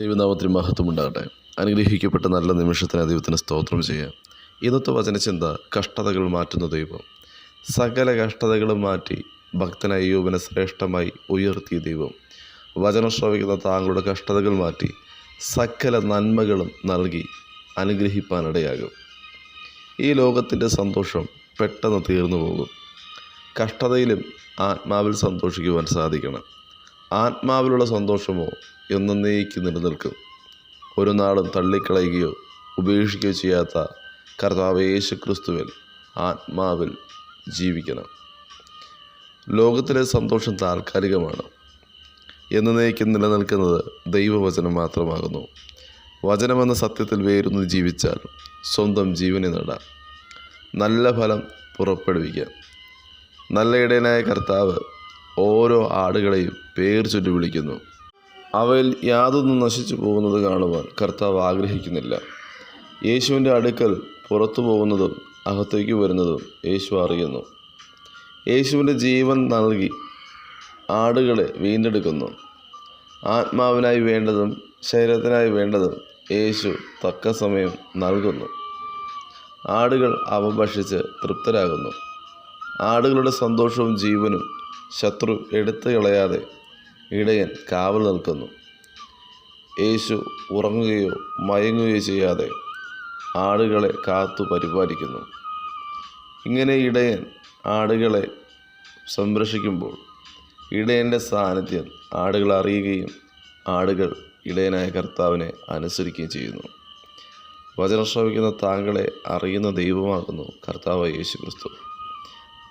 ദൈവനാമത്തിന് മഹത്വമുണ്ടാകട്ടെ. അനുഗ്രഹിക്കപ്പെട്ട നല്ല നിമിഷത്തിന് ദൈവത്തിന് സ്തോത്രം ചെയ്യാം. ഇന്നത്തെ വചനചിന്ത കഷ്ടതകൾ മാറ്റുന്ന ദൈവം. സകല കഷ്ടതകളും മാറ്റി ഭക്തനായ യോബിനെ ശ്രേഷ്ഠമായി ഉയർത്തിയ ദൈവം. വചനം ശ്രവിക്കുന്ന താങ്കളുടെ കഷ്ടതകൾ മാറ്റി സകല നന്മകളും നൽകി അനുഗ്രഹിപ്പാനിടയാകും. ഈ ലോകത്തിന്റെ സന്തോഷം പെട്ടെന്ന് തീർന്നു പോകും. കഷ്ടതയിലും ആത്മാവിൽ സന്തോഷിക്കുവാൻ സാധിക്കണം. ആത്മാവിലുള്ള സന്തോഷമോ എന്നേക്ക് നിലനിൽക്കും. ഒരു നാളും തള്ളിക്കളയുകയോ ഉപേക്ഷിക്കുകയോ ചെയ്യാത്ത കർത്താവ് യേശു ക്രിസ്തുവിൽ ആത്മാവിൽ ജീവിക്കണം. ലോകത്തിലെ സന്തോഷം താൽക്കാലികമാണ്. എന്നേക്കും നിലനിൽക്കുന്നത് ദൈവവചനം മാത്രമാകുന്നു. വചനമെന്ന സത്യത്തിൽ വേരുന്ന് ജീവിച്ചാൽ സ്വന്തം ജീവനെ നേടാം. നല്ല ഫലം പുറപ്പെടുവിക്കാം. നല്ല ഇടയനായ കർത്താവ് ഓരോ ആടുകളെയും പേർ ചൊല്ലി വിളിക്കുന്നു. അവയിൽ യാതൊന്നും നശിച്ചു പോകുന്നത് കാണുവാൻ കർത്താവ് ആഗ്രഹിക്കുന്നില്ല. യേശുവിന്റെ അടുക്കൽ പുറത്തു പോകുന്നതും അകത്തേക്ക് വരുന്നതും യേശു അറിയുന്നു. യേശുവിന്റെ ജീവൻ നൽകി ആടുകളെ വീണ്ടെടുക്കുന്നു. ആത്മാവിനായി വേണ്ടതും ശരീരത്തിനായി വേണ്ടതും യേശു തക്ക സമയം നൽകുന്നു. ആടുകൾ അവ ഭക്ഷിച്ച് തൃപ്തരാകുന്നു. ആടുകളുടെ സന്തോഷവും ജീവനും ശത്രു എടുത്തു കളയാതെ ഇടയൻ കാവൽ നിൽക്കുന്നു. യേശു ഉറങ്ങുകയോ മയങ്ങുകയോ ചെയ്യാതെ ആടുകളെ കാത്തു പരിപാലിക്കുന്നു. ഇങ്ങനെ ഇടയൻ ആടുകളെ സംരക്ഷിക്കുമ്പോൾ ഇടയന്റെ സാന്നിധ്യം ആടുകൾ അറിയുകയും ആടുകൾ ഇടയനായ കർത്താവിനെ അനുസരിക്കുകയും ചെയ്യുന്നു. വചനം ശ്രവിക്കുന്ന താങ്കളെ അറിയുന്ന ദൈവമാകുന്നു കർത്താവ് യേശു ക്രിസ്തു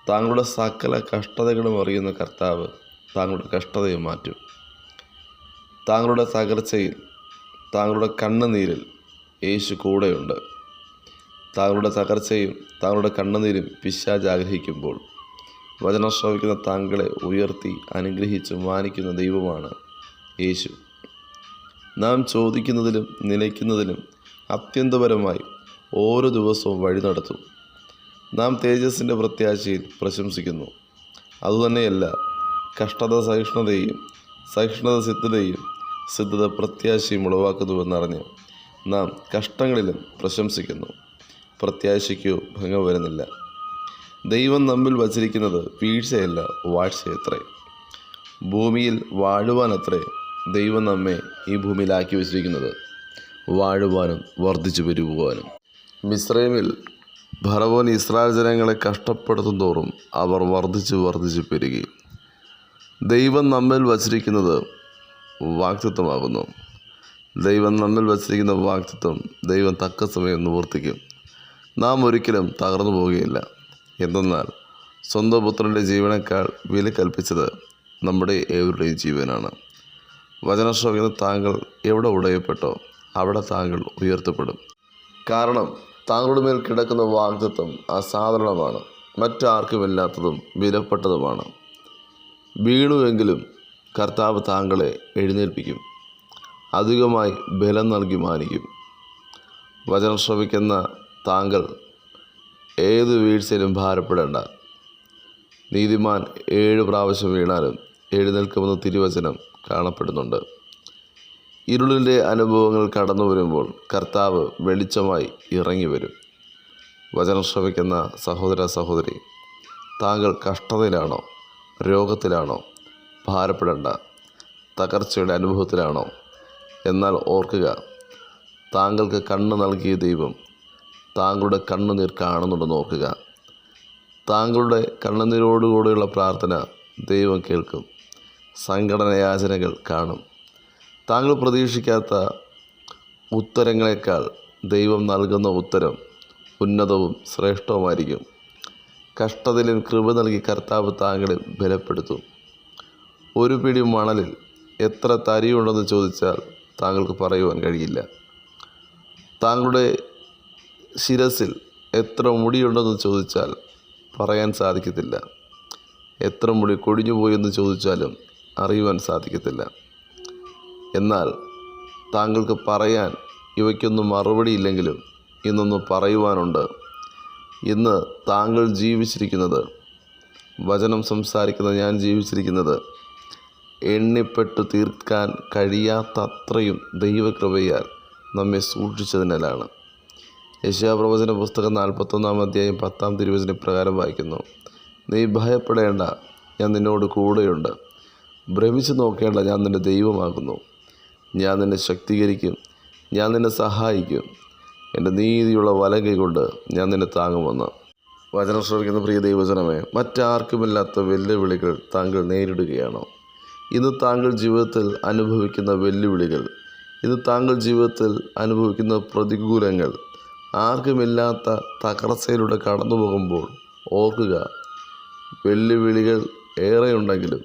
താങ്കളുടെ സകല കഷ്ടതകളും അറിയുന്ന കർത്താവ് താങ്കളുടെ കഷ്ടതയെ മാറ്റും. താങ്കളുടെ തകർച്ചയിൽ താങ്കളുടെ കണ്ണുനീരിൽ യേശു കൂടെയുണ്ട്. താങ്കളുടെ തകർച്ചയും താങ്കളുടെ കണ്ണുനീരും പിശാജ് ആഗ്രഹിക്കുമ്പോൾ വചനം ശ്രവിക്കുന്ന താങ്കളെ ഉയർത്തി അനുഗ്രഹിച്ച് മാനിക്കുന്ന ദൈവമാണ് യേശു. നാം ചോദിക്കുന്നതിലും നിലയ്ക്കുന്നതിലും അത്യന്തപരമായി ഓരോ ദിവസവും വഴി നടത്തും. നാം തേജസ്സിന്റെ പ്രത്യാശയിൽ പ്രശംസിക്കുന്നു. അതുതന്നെയല്ല കഷ്ടത സഹിഷ്ണുതയും സഹിഷ്ണുത സിദ്ധതയും സിദ്ധത പ്രത്യാശയും ഉളവാക്കുന്നുവെന്നറിഞ്ഞ് നാം കഷ്ടങ്ങളിലും പ്രശംസിക്കുന്നു. പ്രത്യാശയ്ക്കോ ഭംഗം വരുന്നില്ല. ദൈവം നമ്മിൽ വച്ചിരിക്കുന്നത് വീഴ്ചയല്ല വാഴ്ചയത്രേ. ഭൂമിയിൽ വാഴുവാനത്രേ ദൈവം നമ്മെ ഈ ഭൂമിയിലാക്കി വച്ചിരിക്കുന്നത്. വാഴുവാനും വർദ്ധിച്ചു പെരുകുവാനും. മിശ്രമിൽ ഭറവോൻ ഇസ്രായേൽ ജനങ്ങളെ കഷ്ടപ്പെടുത്തും തോറും അവർ വർദ്ധിച്ച് വർദ്ധിച്ച് പെരുകി. ദൈവം നമ്മിൽ വച്ചിരിക്കുന്നത് വാക്തത്വമാകുന്നു. ദൈവം നമ്മിൽ വച്ചിരിക്കുന്ന വാക്തത്വം ദൈവം തക്ക സമയം നിവർത്തിക്കും. നാം ഒരിക്കലും തകർന്നു പോവുകയില്ല. എന്തെന്നാൽ സ്വന്തം പുത്രന്റെ ജീവനേക്കാൾ വില കൽപ്പിച്ചത് നമ്മുടെ ഏവരുടെയും ജീവനാണ്. വചനശ്രോകന് താങ്കൾ എവിടെ ഉടയപ്പെട്ടോ അവിടെ താങ്കൾ ഉയർത്തപ്പെടും. കാരണം താങ്കളുടെ മേൽ കിടക്കുന്ന വാഗ്ദത്വം അസാധാരണമാണ്. മറ്റാർക്കുമില്ലാത്തതും വിലപ്പെട്ടതുമാണ്. വീണുവെങ്കിലും കർത്താവ് താങ്കളെ എഴുന്നേൽപ്പിക്കും. അധികമായി ബലം നൽകി മാനിക്കും. വചനം ശ്രവിക്കുന്ന താങ്കൾ ഏത് വീഴ്ചയിലും ഭാരപ്പെടേണ്ട. നീതിമാൻ ഏഴ് പ്രാവശ്യം വീണാലും എഴുന്നേൽക്കുമെന്ന് തിരുവചനം കാണപ്പെടുന്നുണ്ട്. ഇരുളിന്റെ അനുഭവങ്ങൾ കടന്നു വരുമ്പോൾ കർത്താവ് വെളിച്ചമായി ഇറങ്ങി വരും. വചനം ശ്രമിക്കുന്ന സഹോദര സഹോദരി താങ്കൾ കഷ്ടതയിലാണോ? രോഗത്തിലാണോ? ഭാരപ്പെടേണ്ട. തകർച്ചയുടെ അനുഭവത്തിലാണോ? എന്നാൽ ഓർക്കുക താങ്കൾക്ക് കണ്ണ് നൽകിയ ദൈവം താങ്കളുടെ കണ്ണുനീർ കാണുന്നുണ്ടെന്ന് ഓർക്കുക. താങ്കളുടെ കണ്ണുനീരോടുകൂടിയുള്ള പ്രാർത്ഥന ദൈവം കേൾക്കും. സംഘടനയാചനകൾ കാണും. താങ്കൾ പ്രതീക്ഷിക്കാത്ത ഉത്തരങ്ങളെക്കാൾ ദൈവം നൽകുന്ന ഉത്തരം ഉന്നതവും ശ്രേഷ്ഠവുമായിരിക്കും. കഷ്ടതയിലും കൃപ നൽകി കർത്താവ് താങ്കളെ ബലപ്പെടുത്തും. ഒരു പിടി മണലിൽ എത്ര തരിയുണ്ടെന്ന് ചോദിച്ചാൽ താങ്കൾക്ക് പറയുവാൻ കഴിയില്ല. താങ്കളുടെ ശിരസിൽ എത്ര മുടിയുണ്ടെന്ന് ചോദിച്ചാൽ പറയാൻ സാധിക്കത്തില്ല. എത്ര മുടി കൊടിഞ്ഞു പോയെന്ന് ചോദിച്ചാലും അറിയുവാൻ സാധിക്കത്തില്ല. എന്നാൽ താങ്കൾക്ക് പറയാൻ ഇവയ്ക്കൊന്നും മറുപടിയില്ലെങ്കിലും ഇന്നൊന്ന് പറയുവാനുണ്ട്. ഇന്ന് താങ്കൾ ജീവിച്ചിരിക്കുന്നത് വചനം സംസാരിക്കുന്ന ഞാൻ ജീവിച്ചിരിക്കുന്നത് എണ്ണിപ്പെട്ടു തീർക്കാൻ കഴിയാത്തത്രയും ദൈവകൃപയാൽ നമ്മെ സൂക്ഷിച്ചതിനാലാണ്. യശാപ്രവചന പുസ്തകം നാൽപ്പത്തൊന്നാം അധ്യായം പത്താം തിരുവചന പ്രകാരം വായിക്കുന്നു. നീ ഭയപ്പെടേണ്ട ഞാൻ നിന്നോട് കൂടെയുണ്ട്. ഭ്രമിച്ചു നോക്കേണ്ട ഞാൻ നിന്റെ ദൈവമാകുന്നു. ഞാൻ നിന്നെ ശക്തീകരിക്കും. ഞാൻ നിന്നെ സഹായിക്കും. എന്റെ നീതിയുള്ള വലകൈ കൊണ്ട് ഞാൻ നിന്നെ താങ്ങുമെന്ന്. വചനം ശ്രമിക്കുന്ന പ്രിയ ദൈവജനമേ മറ്റാർക്കുമില്ലാത്ത വെല്ലുവിളികൾ താങ്കൾ നേരിടുകയാണ്. ഇന്ന് താങ്കൾ ജീവിതത്തിൽ അനുഭവിക്കുന്ന വെല്ലുവിളികൾ ഇന്ന് താങ്കൾ ജീവിതത്തിൽ അനുഭവിക്കുന്ന പ്രതികൂലങ്ങൾ ആർക്കുമില്ലാത്ത തകർച്ചയിലൂടെ കടന്നു പോകുമ്പോൾ ഓർക്കുക വെല്ലുവിളികൾ ഏറെയുണ്ടെങ്കിലും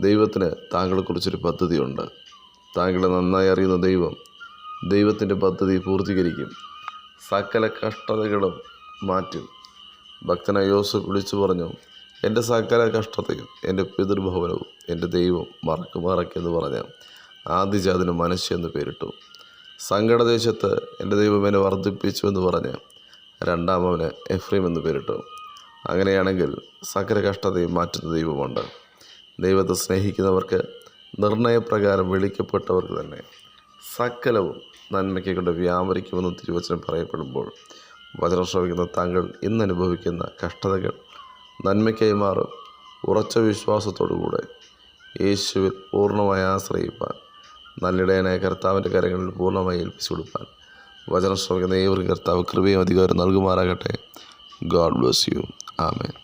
ദൈവത്തിന് താങ്കളെക്കുറിച്ചൊരു പദ്ധതിയുണ്ട്. താങ്കളെ നന്നായി അറിയുന്ന ദൈവം ദൈവത്തിന്റെ പദ്ധതി പൂർത്തീകരിക്കും. സകല കഷ്ടതകളും മാറ്റും. ഭക്തനായ യോസഫ് വിളിച്ചു പറഞ്ഞു എന്റെ സകല കഷ്ടതയും എന്റെ പിതൃഭവനവും എന്റെ ദൈവം മറക്കുമാറക്കെന്ന് പറഞ്ഞ് ആദ്യജാതിന് മനസ്സെന്ന് പേരിട്ടു. സങ്കടദേശത്ത് എന്റെ ദൈവം എന്നെ വർദ്ധിപ്പിച്ചു എന്ന് പറഞ്ഞ് രണ്ടാമവന് എഫ്രീം എന്ന് പേരിട്ടു. അങ്ങനെയാണെങ്കിൽ സകല കഷ്ടതയും മാറ്റുന്ന ദൈവമുണ്ട്. ദൈവത്തെ സ്നേഹിക്കുന്നവർക്ക് നിർണയപ്രകാരം വിളിക്കപ്പെട്ടവർക്ക് തന്നെ സകലവും നന്മയ്ക്ക് കൊണ്ട് വ്യാപരിക്കുമെന്ന് തിരുവചനം പറയപ്പെടുമ്പോൾ വചനം ശ്രമിക്കുന്ന താങ്കൾ ഇന്ന് അനുഭവിക്കുന്ന കഷ്ടതകൾ നന്മയ്ക്കായി മാറും. ഉറച്ച വിശ്വാസത്തോടുകൂടെ യേശുവിൽ പൂർണമായി ആശ്രയിപ്പാൻ നല്ലിടയനായ കർത്താവിന്റെ കരങ്ങളിൽ പൂർണമായി ഏൽപ്പിച്ചു കൊടുപ്പാൻ വചനം ശ്രമിക്കുന്ന ഏവർക്കും കർത്താവ് കൃപയും അധികാരം നൽകുമാറാകട്ടെ. God bless you. ആമേൻ.